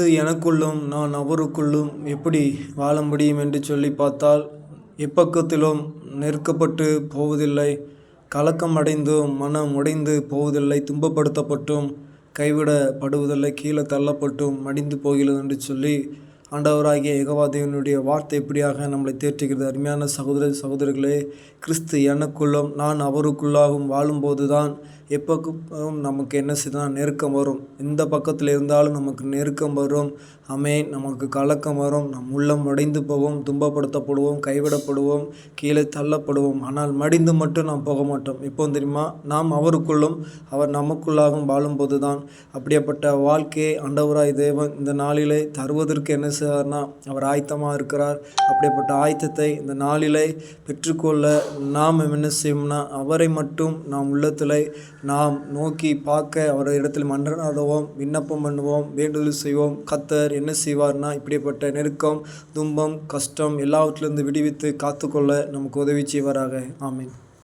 கிறிஸ்து எனக்குள்ளும் நான் அவருக்குள்ளும் எப்படி வாழ முடியும் என்று சொல்லி பார்த்தால் எப்பக்கத்திலும் நெருக்கப்பட்டு போவதில்லை. கலக்கம் அடைந்தும் மனம் உடைந்து போவதில்லை. துன்பப்படுத்தப்பட்டும் கைவிடப்படுவதில்லை. கீழே தள்ளப்பட்டும் மடிந்து போகிறது என்று சொல்லி ஆண்டவராகிய யெகோவா வார்த்தை எப்படியாக நம்மளை தேற்றுகிறது. அருமையான சகோதர சகோதரிகளே கிறிஸ்து எனக்குள்ளும் நான் அவருக்குள்ளாகவும் வாழும்போது தான் எப்போக்கும் நமக்கு என்ன செய்தால் நெருக்கம் வரும். எந்த பக்கத்தில் இருந்தாலும் நமக்கு நெருக்கம் வரும். அமே நமக்கு கலக்கம் வரும். நம் உள்ளம் உடைந்து போவோம். துன்பப்படுத்தப்படுவோம். கைவிடப்படுவோம். கீழே தள்ளப்படுவோம். ஆனால் மடிந்து மட்டும் நாம் போக மாட்டோம். இப்போ தெரியுமா? நாம் அவருக்குள்ளும் அவர் நமக்குள்ளாகவும் வாழும்போது தான் அப்படிப்பட்ட வாழ்க்கையை அண்டவராய் தேவன் இந்த நாளிலே தருவதற்கு என்ன செய்வார்னா அவர் ஆயத்தமாக இருக்கிறார். அப்படிப்பட்ட ஆயத்தத்தை இந்த நாளிலே பெற்றுக்கொள்ள நாம் என்ன செய்வோம்னா அவரை மட்டும் நாம் உள்ளத்தில் நாம் நோக்கி பார்க்க அவரது இடத்தில் மன்றாடுவோம் விண்ணப்பம் பண்ணுவோம் வேண்டுதல் செய்வோம். கத்தர் என்ன செய்வார்னா இப்படிப்பட்ட நெருக்கம் துன்பம் கஷ்டம் எல்லாவற்றிலிருந்து விடுவித்து காத்துக்கொள்ள நமக்கு உதவி செய்வாராக. ஆமீன்.